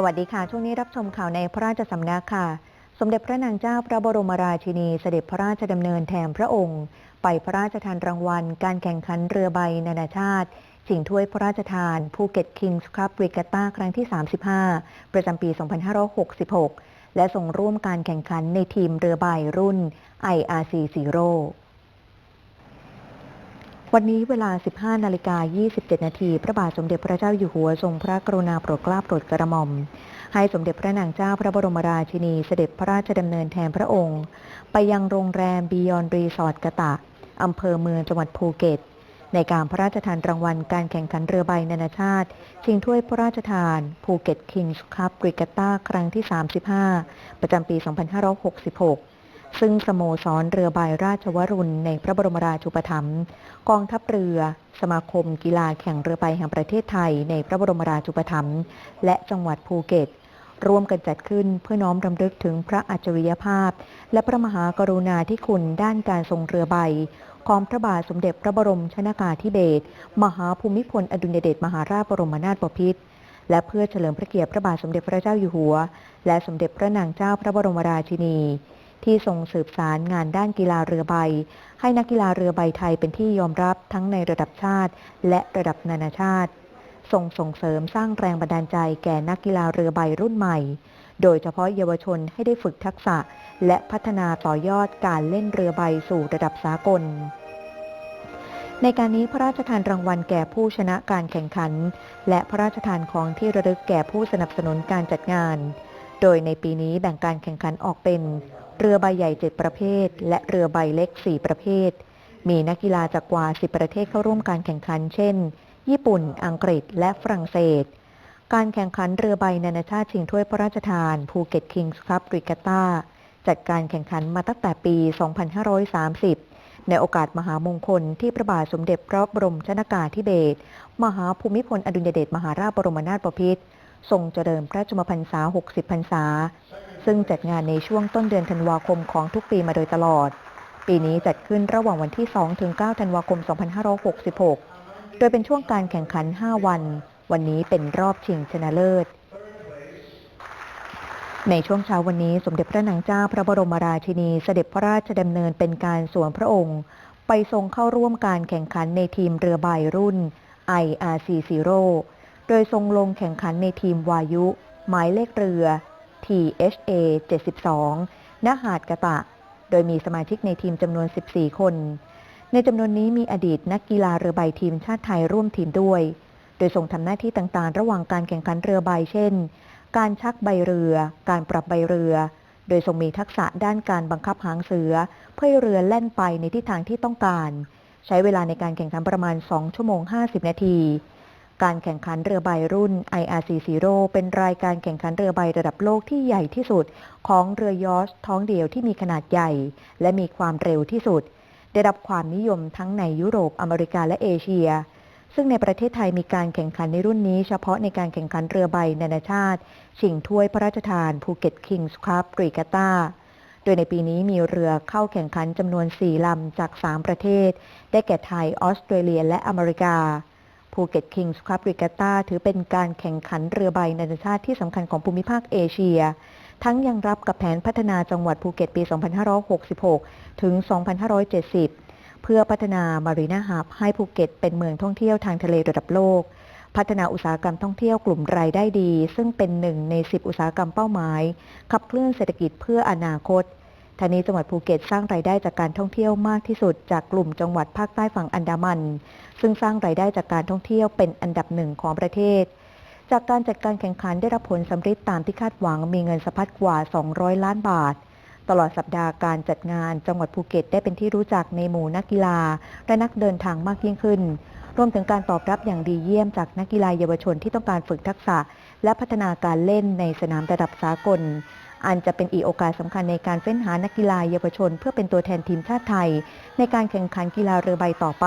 สวัสดีค่ะ ช่วงนี้รับชมข่าวในพระราชสำนักค่ะ สมเด็จพระนางเจ้าพระบรมราชินีเสด็จพระราชดำเนินแทนพระองค์ ไปพระราชทานรางวัล การแข่งขันเรือใบนานาชาติชิงถ้วยพระราชทานภูเก็ตคิงส์ครับบริกาตาครั้งที่ 35 ประจำปี 2566 และส่งร่วมการแข่งขันในทีมเรือใบรุ่น IRC Zero วันนี้เวลา 15 นาฬิกา 27 นาที พระบาทสมเด็จพระเจ้าอยู่หัวทรงพระกรุณาโปรดเกล้าโปรดกระหม่อม ให้สมเด็จพระนางเจ้าพระบรมราชินีเสด็จพระราชดำเนินแทนพระองค์ ไปยังโรงแรมบียอนรีสอร์ทกะตะ อำเภอเมืองจังหวัดภูเก็ต ในการพระราชทานรางวัลการแข่งขันเรือใบนานาชาติ ชิงถ้วยพระราชทานภูเก็ตคิงส์คัพริกาตาครั้งที่ 35 ประจำปี 2566 ซึ่งสโมสรเรือใบราชวรุณในพระบรมราชูปถัมภ์กองทัพเรือ สมาคมกีฬาแข่งเรือใบแห่งประเทศไทยในพระบรมราชูปถัมภ์และจังหวัดภูเก็ต ร่วมกันจัดขึ้นเพื่อน้อมรำลึกถึงพระอัจฉริยภาพ และพระมหากรุณาธิคุณด้านการทรงเรือใบของพระบาทสมเด็จพระบรมชนากาธิเบศรมหาภูมิพลอดุลยเดชมหาราชบรมนาถบพิตรและเพื่อเฉลิมพระเกียรติพระบาทสมเด็จพระเจ้าอยู่หัว และสมเด็จพระนางเจ้าพระบรมราชินี ที่ทรงสืบสารงานด้านกีฬาเรือใบ ให้นักกีฬาเรือใบไทยเป็นที่ยอมรับทั้งในระดับชาติ และระดับนานาชาติส่งส่งเสริมสร้างแรงบันดาลใจแก่นักกีฬาเรือใบรุ่นใหม่ โดยเฉพาะเยาวชนให้ได้ฝึกทักษะ และพัฒนาต่อยอดการเล่นเรือใบสู่ระดับสากล ในการนี้พระราชทานรางวัลแก่ผู้ชนะการแข่งขัน และพระราชทานของที่ระลึกแก่ผู้สนับสนุนการจัดงาน โดยในปีนี้แบ่งการแข่งขันออกเป็น เรือใบใหญ่ 7 ประเภท และเรือใบเล็ก 4 ประเภท มีนักกีฬาจากกว่า 10 ประเทศเข้าร่วมการแข่งขัน เช่น ญี่ปุ่น อังกฤษ และฝรั่งเศส การแข่งขันเรือใบนานาชาติชิงถ้วยพระราชทานภูเก็ตคิงส์คัพริกาตาจัดการแข่งขันมาตั้งแต่ปี 2530 ในโอกาสมหามงคลที่พระบาทสมเด็จพระบรมชนากาธิเบศร มหาภูมิพลอดุลยเดชมหาราชบรมนาถบพิตรทรงเจริญพระชนมพรรษา 60 พรรษา ซึ่งจัดงานในช่วงต้นเดือนธันวาคมของทุกปีมาโดยตลอด ปีนี้จัดขึ้นระหว่างวันที่ 2 ถึง 9 ธันวาคม 2566 โดยเป็นช่วงการแข่งขัน 5 วัน วันนี้เป็นรอบชิงชนะเลิศ ในช่วงเช้าวันนี้สมเด็จพระนางเจ้าพระบรมราชินีเสด็จพระราชดำเนินเป็นการส่วนพระองค์ ไปทรงเข้าร่วมการแข่งขันในทีมเรือใบรุ่น IRC Zero โดยทรงลงแข่งขันในทีมวายุ หมายเลขเรือ THA 72ณหาดกะตะ โดยมีสมาชิกในทีมจำนวน 14 คน ในจำนวนนี้มีอดีตนักกีฬาเรือใบทีมชาติไทยร่วมทีมด้วย โดยทรงทำหน้าที่ต่างๆ ระหว่างการแข่งขันเรือใบเช่น การชักใบเรือ การปรับใบเรือ โดยทรงมีทักษะด้านการบังคับหางเสือ เพื่อเรือแล่นไปในทิศทางที่ต้องการ ใช้เวลาในการแข่งขันประมาณ 2 ชั่วโมง 50 นาที การแข่งขันเรือใบรุ่น IRC Zero เป็นรายการแข่งขันเรือใบระดับโลกที่ใหญ่ที่สุด ของเรือยอชท้องเดียวที่มีขนาดใหญ่ และมีความเร็วที่สุด ได้รับความนิยมทั้งในยุโรปอเมริกาและเอเชีย ซึ่งในประเทศไทยมีการแข่งขันในรุ่นนี้เฉพาะในการแข่งขันเรือใบนานาชาติ ชิงถ้วยพระราชทานภูเก็ตคิงส์คัพรีกาตาโดยในปีนี้มีเรือเข้าแข่งขันจำนวน 4 ลำจาก 3 ประเทศ ได้แก่ไทย ออสเตรเลีย และอเมริกา ภูเก็ตคิงส์คัพรีกาตาถือเป็นการแข่งขันเรือใบนานาชาติที่สำคัญของภูมิภาคเอเชีย ทั้งยังรับกับแผนพัฒนาจังหวัดภูเก็ตปี 2566 ถึง 2570 เพื่อพัฒนามารีนาฮับให้ภูเก็ตเป็นเมืองท่องเที่ยวทางทะเลระดับโลก พัฒนาอุตสาหกรรมท่องเที่ยวกลุ่มรายได้ดี ซึ่งเป็นหนึ่งใน 10 อุตสาหกรรมเป้าหมาย ขับเคลื่อนเศรษฐกิจเพื่ออนาคต ทางนี้จังหวัดภูเก็ตสร้างรายได้จากการท่องเที่ยวมากที่สุด จากกลุ่มจังหวัดภาคใต้ฝั่งอันดามัน ซึ่งสร้างรายได้จากการท่องเที่ยวเป็นอันดับหนึ่งของประเทศ จากการจัดการแข่งขันได้รับผลสำเร็จตามที่คาดหวังมีเงินสะพัดกว่า 200 ล้านบาท ตลอดสัปดาห์การจัดงานจังหวัดภูเก็ตได้เป็นที่รู้จักในหมู่นักกีฬา และนักเดินทางมากยิ่งขึ้น รวมถึงการตอบรับอย่างดีเยี่ยมจากนักกีฬาเยาวชนที่ต้องการฝึกทักษะ และพัฒนาการเล่นในสนามระดับสากล อันจะเป็นอีกโอกาสสำคัญในการเฟ้นหานักกีฬาเยาวชน เพื่อเป็นตัวแทนทีมชาติไทย ในการแข่งขันกีฬาเรือใบต่อไป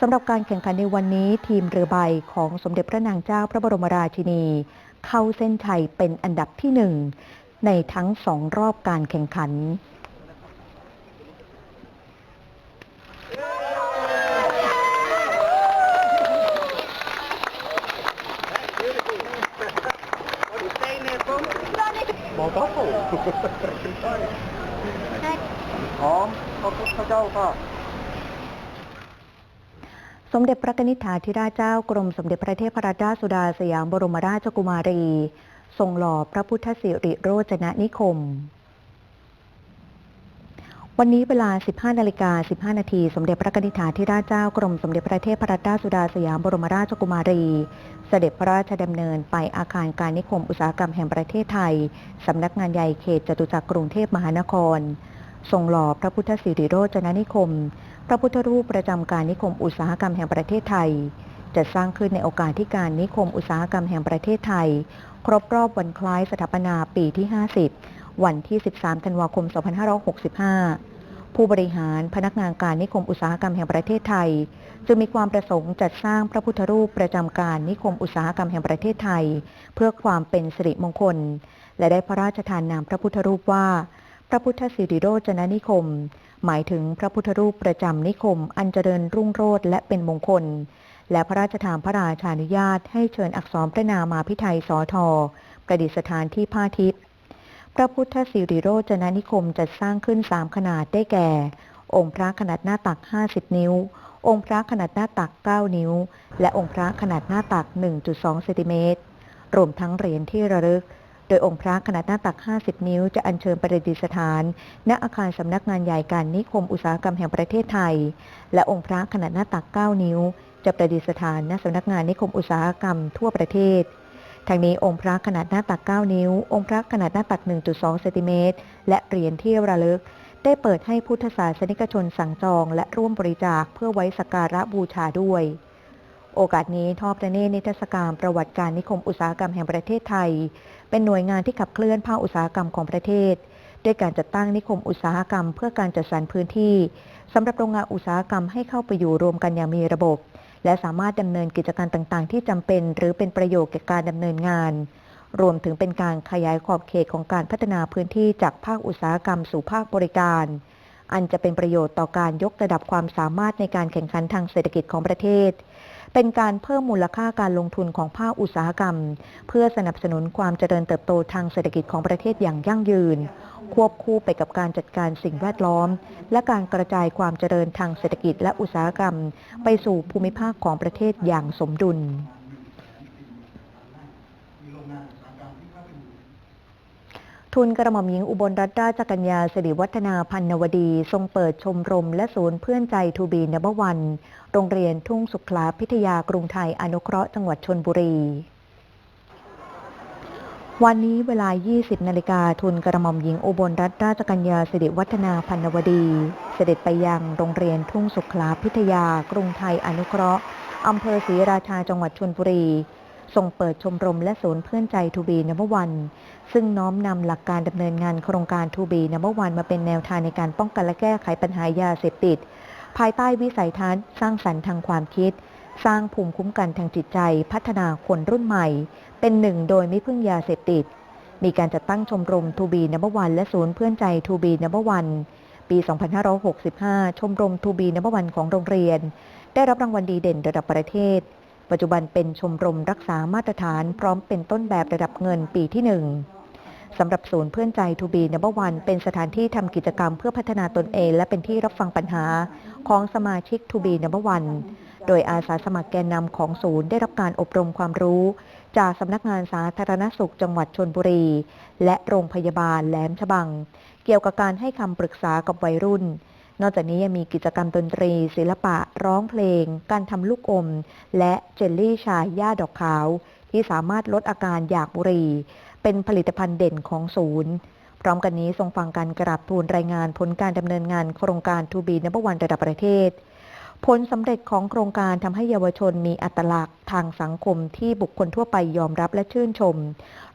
สำหรับการแข่งขันในวันนี้ทีมเรือใบของสมเด็จพระนางเจ้าพระบรมราชินี เข้าเส้นชัยเป็นอันดับที่หนึ่งในทั้งสองรอบการแข่งขัน อมพระพุทธเจ้าค่ะสมเด็จพระนิธิถาธิราชเจ้ากรมสมเด็จพระเทพรัตนราชสุดาสยามบรมราชกุมารี ทรงหล่อพระพุทธสิริโรจนนิคม วันนี้เวลา 15 นาฬิกา 15 นาทีสมเด็จพระนิธิถาธิราชเจ้ากรมสมเด็จพระเทพรัตนราชสุดาสยามบรมราชกุมารี เสด็จพระราชดำเนินไปอาคารการนิคมอุตสาหกรรมแห่งประเทศไทย สำนักงานใหญ่เขตจตุจักรกรุงเทพมหานคร ทรงหล่อพระพุทธสิริโรจนนิคม พระพุทธรูปประจำการนิคมอุตสาหกรรมแห่งประเทศไทยจะสร้างขึ้นในโอกาสที่การนิคมอุตสาหกรรมแห่งประเทศไทย ครบรอบวันคล้ายสถาปนาปีที่ 50 วันที่ 13 ธันวาคม 2565 ผู้บริหารพนักงานการนิคมอุตสาหกรรมแห่งประเทศไทย จึงมีความประสงค์จัดสร้างพระพุทธรูปประจำการนิคมอุตสาหกรรมแห่งประเทศไทย เพื่อความเป็นสิริมงคล และได้พระราชทานนามพระพุทธรูปว่า พระพุทธสิริโรจนนิคม หมายถึงพระพุทธรูปประจำนิคม อันเจริญรุ่งโรจน์และเป็นมงคลและพระราชทานพระราชานุญาตให้เชิญอักษรพระนามาพิไทยสอทอประดิษฐานที่ผ้าทิพย์ พระพุทธสิริโรจนนิคมจัดสร้างขึ้น3ขนาดได้แก่ องค์พระขนาดหน้าตัก 50 นิ้ว องค์พระขนาดหน้าตัก 9 นิ้ว และองค์พระขนาดหน้าตัก 1.2เซนติเมตรรวมทั้งเหรียญที่ระลึก โดยองค์พระขนาดหน้าตัก 50 นิ้ว จะอัญเชิญประดิษฐาน ณ อาคารสำนักงานใหญ่การนิคมอุตสาหกรรมแห่งประเทศไทย และองค์พระขนาดหน้าตัก 9 นิ้ว จะประดิษฐานณสำนักงานนิคมอุตสาหกรรมทั่วประเทศ ทางนี้องค์พระขนาดหน้าตัก 9 นิ้ว องค์พระขนาดหน้าตัก 1.2 เซนติเมตร และเหรียญที่ระลึก ได้เปิดให้พุทธศาสนิกชนสั่งจอง และร่วมบริจาคเพื่อไว้สักการะบูชาด้วย โอกาสนี้ทอพระเนตรนิทรรศการประวัติการนิคมอุตสาหกรรมแห่งประเทศไทย เป็นหน่วยงานที่ขับเคลื่อนภาคอุตสาหกรรมของประเทศด้วยการจัดตั้งนิคมอุตสาหกรรม เพื่อการจัดสรรพื้นที่สำหรับโรงงานอุตสาหกรรมให้เข้าไปอยู่รวมกันอย่างมีระบบ และสามารถดำเนินกิจการต่างๆ ที่จำเป็น หรือเป็นประโยชน์แก่การดำเนินงาน รวมถึงเป็นการขยายขอบเขตของการพัฒนาพื้นที่จากภาคอุตสาหกรรมสู่ภาคบริการ อันจะเป็นประโยชน์ต่อการยกระดับความสามารถในการแข่งขันทางเศรษฐกิจของประเทศ เป็นการเพิ่มมูลค่าการลงทุนของภาคอุตสาหกรรม เพื่อสนับสนุนความเจริญเติบโตทางเศรษฐกิจของประเทศอย่างยั่งยืน ควบคู่ไปกับการจัดการสิ่งแวดล้อม และการกระจายความเจริญทางเศรษฐกิจและอุตสาหกรรม ไปสู่ภูมิภาคของประเทศอย่างสมดุลทุนกระหม่อมหญิงอุบลรัตนราชกัญญาสิริวัฒนาพันนวดี ทรงเปิดชมรมและศูนย์เพื่อนใจทูบีนับวัน โรงเรียนทุ่งสุขลาพิทยากรุงไทยอนุเคราะห์จังหวัดชนบุรี วันนี้เวลา 20 นาฬิกาทุนกระหม่อมหญิงอุบลรัตนราชกัญญาสิริวัฒนาพันวดี เสด็จไปยังโรงเรียนทุ่งสุขลาพิทยากรุงไทยอนุเคราะห์อำเภอศรีราชาจังหวัดชนบุรีส่งเปิดชมรมและศูนย์เพื่อนใจทูบีนับวันซึ่งน้อมนำหลักการดำเนินงานโครงการทูบีนับวันมาเป็นแนวทางในการป้องกันและแก้ไขปัญหายาเสพติด ภายใต้วิสัยทัศน์ สร้างสรรค์ทางความคิด สร้างภูมิคุ้มกันทางจิตใจ พัฒนาคนรุ่นใหม่ เป็นหนึ่งโดยไม่พึ่งยาเสพติด มีการจัดตั้งชมรมทูบีนับวันและศูนย์เพื่อนใจทูบีนับวันปี 2565 ชมรมทูบีนับวันของโรงเรียน ได้รับรางวัลดีเด่นระดับประเทศ ปัจจุบันเป็นชมรมรักษามาตรฐาน พร้อมเป็นต้นแบบระดับเงินปีที่หนึ่ง สำหรับศูนย์เพื่อนใจทูบีนับวันเป็นสถานที่ทำกิจกรรมเพื่อพัฒนาตนเอง และเป็นที่รับฟังปัญหาของสมาชิกทูบีนับวันโดยอาสาสมัครแกนนำของศูนย์ได้รับการอบรมความรู้ จากสำนักงานสาธารณสุขจังหวัดชนบุรี และโรงพยาบาลแหลมฉบัง เกี่ยวกับการให้คำปรึกษากับวัยรุ่น นอกจากนี้ยังมีกิจกรรมดนตรี ศิลปะ ร้องเพลง การทำลูกอม และเจลลี่ชายย่าดอกขาว ที่สามารถลดอาการอยากบุหรี่ เป็นผลิตภัณฑ์เด่นของศูนย์ พร้อมกันนี้ทรงฟังการกราบทูลรายงานผลการดำเนินงานโครงการทูบีนับวันระดับประเทศ ผลสำเร็จของโครงการทำให้เยาวชนมีอัตลักษณ์ ทางสังคมที่บุคคลทั่วไปยอมรับและชื่นชม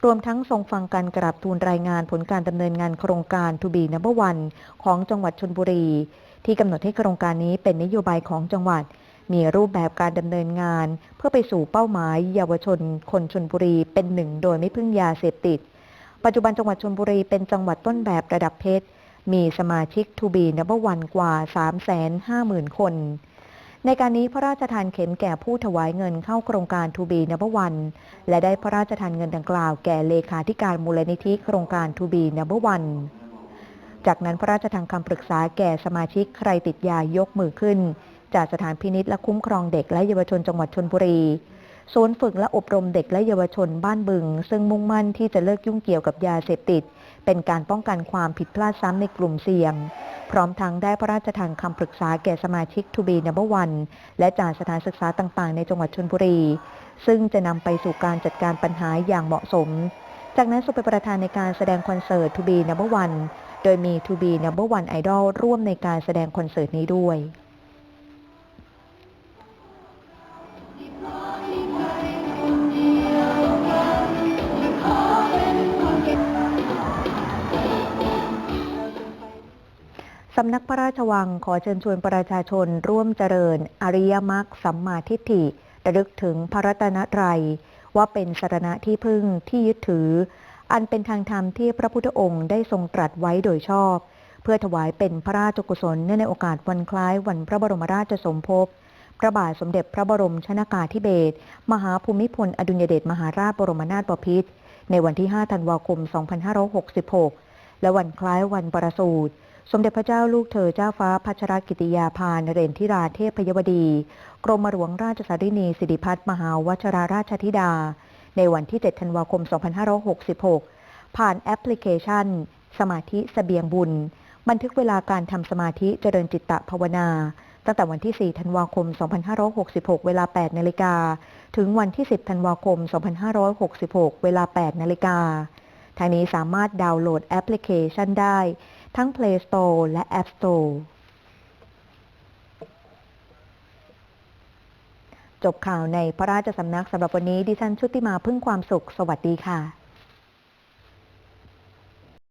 รวมทั้งทรงฟังการกราบทูลรายงานผลการดำเนินงานโครงการทูบีนับวันของจังหวัดชนบุรี ที่กำหนดให้โครงการนี้เป็นนโยบายของจังหวัด มีรูปแบบการดำเนินงาน เพื่อไปสู่เป้าหมายเยาวชน คนชนบุรีเป็นหนึ่งโดยไม่พึ่งยาเสพติด ปัจจุบันจังหวัดชนบุรีเป็นจังหวัดต้นแบบระดับเพชร มีสมาชิกทูบีนับวันกว่า 350,000 คน ในการนี้พระราชทานเข็มแก่ผู้ถวายเงินเข้าโครงการทูบีนับวัน และได้พระราชทานเงินดังกล่าวแก่เลขาธิการมูลนิธิโครงการทูบีนับวันจากนั้นพระราชทานคำปรึกษาแก่สมาชิกใครติดยายกมือขึ้น จากสถานพินิษและคุ้มครองเด็กและเยาวชนจังหวัดชนบุรี ศูนย์ฝึกและอบรมเด็กและเยาวชนบ้านบึง ซึ่งมุ่งมั่นที่จะเลิกยุ่งเกี่ยวกับยาเสพติด เป็นการป้องกันความผิดพลาดซ้ำในกลุ่มเสี่ยง พร้อมทั้งได้พระราชทานคำปรึกษาแก่สมาชิกทูบีนับวันและจากสถานศึกษาต่างๆ ในจังหวัดชนบุรี ซึ่งจะนำไปสู่การจัดการปัญหาอย่างเหมาะสม จากนั้นทรงเป็นประธานในการแสดงคอนเสิร์ตทูบีนับวันโดยมีทูบีนับวันไอดอลร่วมในการแสดงคอนเสิร์ตนี้ด้วย สำนักพระราชวังขอเชิญชวนประชาชนร่วมเจริญ อริยมรรคสัมมาทิฏฐิระลึกถึงพระรัตนตรัย ว่าเป็นสรณะที่พึ่งที่ยึดถือ อันเป็นทางธรรมที่พระพุทธองค์ได้ทรงตรัสไว้โดยชอบ เพื่อถวายเป็นพระราชกุศลเนื่องในโอกาสวันคล้ายวันพระบรมราชสมภพพระบาทสมเด็จพระบรมชนากาธิเบศรมหาภูมิพลอดุลยเดชมหาราชบรมนาถบพิตรในวันที่ 5 ธันวาคม 2566 และวันคล้ายวันประสูติ สมเด็จพระเจ้าลูกเธอเจ้าฟ้าพัชรกิติยาภานเรนทิราเทพพยวดี กรมหลวงราชสารินีสิริพัฒมหาวชราราชธิดา ในวันที่ 7 ธันวาคม 2566 ผ่านแอปพลิเคชัน สมาธิสเสบียงบุญ บันทึกเวลาการทำสมาธิเจริญจิตตภาวนา ตั้งแต่วันที่ 4 ธันวาคม 2566 เวลา 8 นาฬิกา ถึงวันที่ 10 ธันวาคม 2566 เวลา 8 นาฬิกาทางนี้สามารถดาวน์โหลดแอปพลิเคชันได้ ทั้ง Play Store และ App Store จบข่าวในพระราชสำนักสำหรับวันนี้ดิฉันชุติมาพึ่งความสุข สวัสดีค่ะ